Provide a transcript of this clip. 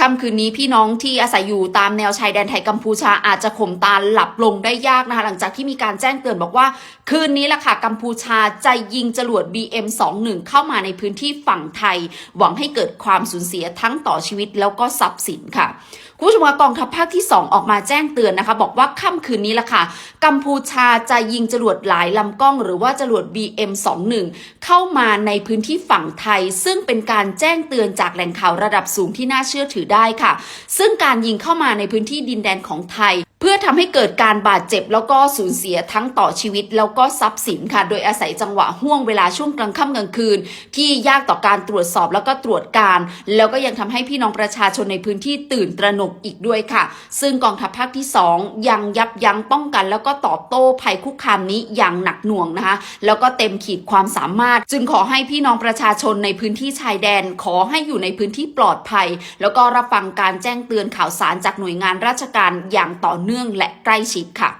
ค่ำคืนนี้พี่น้องที่อาศัยอยู่ตามแนวชายแดนไทยกัมพูชาอาจจะข่มตาหลับลงได้ยากนะคะหลังจากที่มีการแจ้งเตือนบอกว่า คืนนี้ล่ะค่ะกัมพูชาจะยิงจรวด BM21 เข้ามาในพื้นที่ฝั่งไทย หวังให้เกิดความสูญเสียทั้งต่อชีวิตแล้วก็ทรัพย์สินค่ะคุณผู้ชมกองทัพภาคที่ 2 ออกมาแจ้งเตือนนะคะ บอกว่าค่ำคืนนี้ล่ะค่ะ กัมพูชาจะยิงจรวดหลายลำกล้อง หรือว่าจรวด BM21 เข้ามาในพื้นที่ฝั่งไทย ซึ่งเป็นการแจ้งเตือนจากแหล่งข่าวระดับสูงที่น่าเชื่อถือได้ค่ะ ซึ่งการยิงเข้ามาในพื้นที่ดินแดนของไทย เพื่อทำให้เกิดการบาดเจ็บแล้วก็สูญเสียทั้งต่อชีวิต แล้วก็ทรัพย์สินค่ะ โดยอาศัยจังหวะห่วงเวลาช่วงกลางค่ำกลางคืน ที่ยากต่อการตรวจสอบแล้วก็ตรวจการ แล้วก็ยังทำให้พี่น้องประชาชนในพื้นที่ตื่นตระหนกอีกด้วยค่ะ ซึ่งกองทัพภาคที่ 2 ยังยับยั้งป้องกัน แล้วก็ตอบโต้ภัยคุกคามนี้อย่างหนักหน่วงนะคะ แล้วก็เต็มขีดความสามารถ จึงขอให้พี่น้องประชาชนในพื้นที่ชายแดน ขอให้อยู่ในพื้นที่ปลอดภัย แล้วก็รับฟังการแจ้งเตือนข่าวสารจากหน่วยงานราชการอย่างต่อเนื่องเนื่องและใกล้ชิดค่ะ